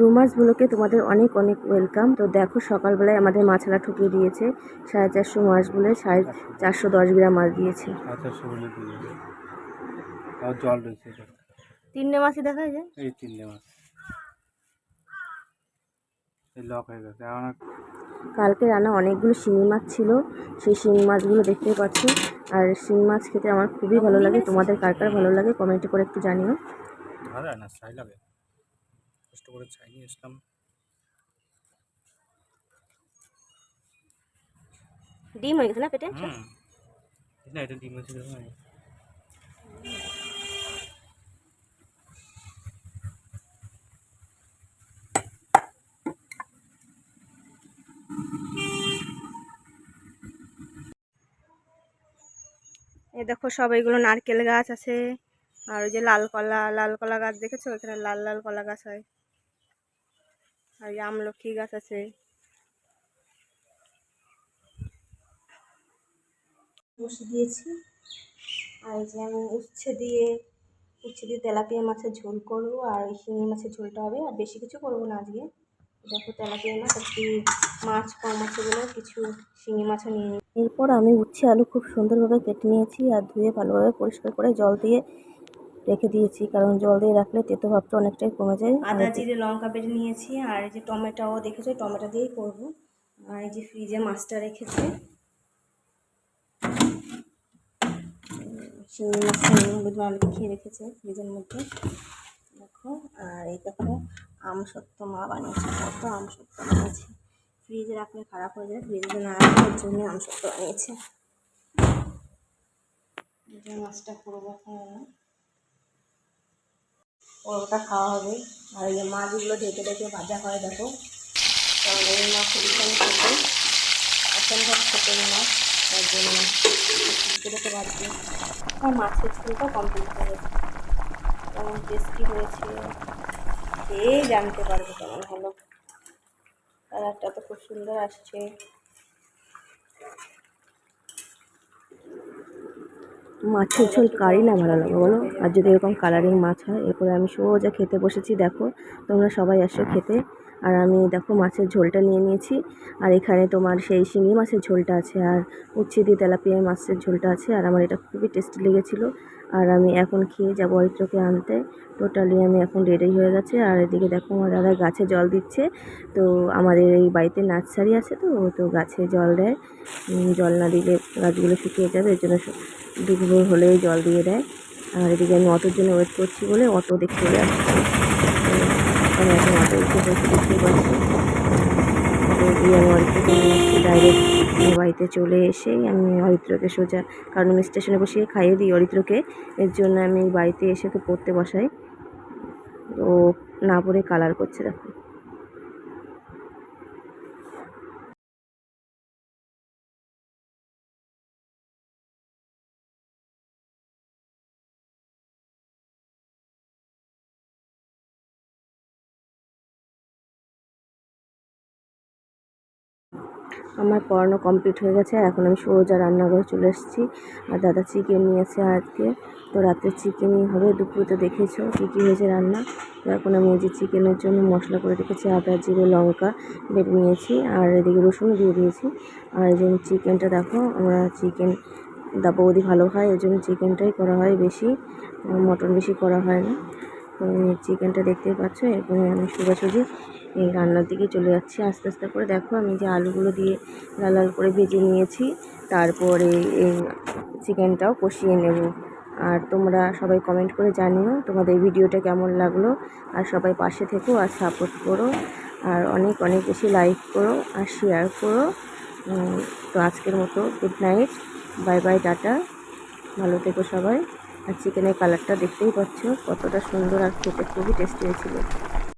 Rumours ব্লকে তোমাদের অনেক অনেক ওয়েলকাম তো দেখো সকালবেলায় আমাদের মাছালা ঠুকিয়ে দিয়েছে। সাড়ে চারশো মাছ বলে সাড়ে চারশো দশ গ্রাম মাছ দিয়েছে। আঠাশশো বলে দিয়ে দেবে তাও জল রয়েছে তিনটে মাছই দেখা যায়? এই তিনটে মাছ। লক হয়ে গেছে। কালকে রান্না অনেকগুলো শিঙি মাছ ছিল। সেই শিঙি মাছগুলো দেখতে পাচ্ছি। আর শিঙি মাছ খেতে আমার খুবই ভালো লাগে। তোমাদের কার কার ভালো লাগে কমেন্টে করে একটু জানিও। ভালো লাগে কষ্ট করে ছাই নিয়ে এসলাম ডিম হয়ে গেছে না পেটে? না এটা ডিম। এই দেখো সব এইগুলো নারকেল গাছ আছে আর ওই যে লাল কলা লাল কলা গাছ দেখেছ? এখানে লাল লাল কলা গাছ হয়। আর এই আমলক্ষী গাছ আছে বসে দিয়েছি। আর এই যে আমি উচ্ছে দিয়ে উচ্ছে দিয়ে তেলাপিয়া মাছের ঝোল করব আর শিঙি মাছের ঝোলটা হবে। আর বেশি কিছু করব না আজকে। দেখো তেলাপিয়া মাছ একটু মাছ কম আছে বলে কিছু শিঙি মাছও নিয়ে এরপর আমি উচ্ছে আলু খুব সুন্দরভাবে কেটে নিয়েছি আর ধুয়ে ভালোভাবে পরিষ্কার করে জল দিয়ে রেখে দিয়েছি, কারণ জল দিয়ে রাখলে তেতো ভাবটা অনেকটাই কমে যায়। আদা, জিরে, লঙ্কা বেটে নিয়েছি, আর এই যে টমেটোও দেখেছ, টমেটো দিয়েই করব। আর এই যে ফ্রিজে মাছটা রেখেছি। শিঙি মাছটা হলুদ মাখিয়ে রেখেছে ফ্রিজের মধ্যে। দেখো, আর এই দেখো, আম সত্য মা বানিয়েছে, কত আম সত্য বানিয়েছে। ফ্রিজে রাখলে খারাপ হয়ে যায়, ফ্রিজে না রাখলে এর জন্য আম সত্য বানিয়েছে। মাছটা করব এখন পরোটা খাওয়া হবে। আর এই যে মাছগুলো ঢেকে ঢেকে ভাজা হয়, দেখো। কারণ এই মাছ ভীষণ খেতে। অসম্ভব এই মাছ তার জন্য ঢেকে ঢেকে আর মাছের ঝোলটা কমপ্লিট হয়ে গেছে। কেমন টেস্টি হয়েছে। এই জানতে পারবে কেমন হলো। কালারটা তো খুব সুন্দর আসছে। মাছের ঝোল কারি না, ভালো লাগে বলো? আর যদি এরকম কালারিং মাছ হয়, এরপরে আমি সোজা খেতে বসেছি, দেখো, তোমরা সবাই আসো খেতে। আর আমি দেখো মাছের ঝোলটা নিয়ে নিয়েছি। আর এখানে তোমার সেই শিঙি মাছের ঝোলটা আছে আর উচ্ছে দিয়ে তেলাপিয়া মাছের ঝোলটা আছে। আর আমার এটা খুবই টেস্টি লেগেছিলো। আর আমি এখন খেয়ে যাব অরিত্রকে আনতে। টোটালি আমি এখন রেডি হয়ে গেছে। আর এদিকে দেখো আমার দাদা গাছে জল দিচ্ছে। তো আমাদের এই বাড়িতে নার্সারি আছে তো তো গাছে জল দেয়। জল না দিলে গাছগুলো শুকিয়ে যাবে। এর জন্য দুপুর হলেই জল দিয়ে দেয়। আর এদিকে আমি অটোর জন্য ওয়েট করছি বলে অটো দেখতে চলে আমি এখন অটো উঠে বসে দেখতে পাচ্ছি। দিয়ে আমি অরিত্রকে ডাইরেক্ট বাড়িতে চলে এসেই আমি অরিত্রকে সোজা, কারণ আমি স্টেশনে বসিয়ে খাইয়ে দিই অরিত্রকে। এর জন্য আমি বাড়িতে এসে তো পড়তে বসাই। ও না পড়ে কালার করছে দেখো। আমার পড়ানো কমপ্লিট হয়ে গেছে এখন আমি সোজা রান্নাঘরে চলে এসেছি। আর দাদা চিকেন নিয়েছে আজকে। তো রাতে চিকেনই হবে, দুপুরে তো দেখেছ কী কী হয়েছে রান্না। তো এখন আমি এই যে চিকেনের জন্য মশলা করে রেখেছি, আদা, জিরে, লঙ্কা বেটে নিয়েছি, আর এদিকে রসুনও দিয়ে দিয়েছি। আর এই যে চিকেনটা দেখো, আমরা চিকেন দা বৌদি ভালো খায় ওই জন্য চিকেনটাই করা হয় বেশি, মটন বেশি করা হয় না। তো চিকেনটা দেখতেই পাচ্ছ এরপরে আমি সোজাসুজি রান্নার দিকে চলে যাচ্ছি। আস্তে আস্তে করে দেখো আমি যে আলুগুলো দিয়ে লাল লাল করে ভেজে নিয়েছি, তারপরে এই চিকেনটাও কষিয়ে নেব। আর তোমরা সবাই কমেন্ট করে জানিও তোমাদের ভিডিওটা কেমন লাগল। আর সবাই পাশে থেকো আর সাপোর্ট করো। আর অনেক অনেক বেশি লাইক করো আর শেয়ার করো। তো আজকের মতো good night bye bye tata. ভালো থেকো সবাই। আর চিকেনের কালারটা দেখতেই পাচ্ছ, কতটা সুন্দর আর খেতে খুবই টেস্টি হয়েছিল।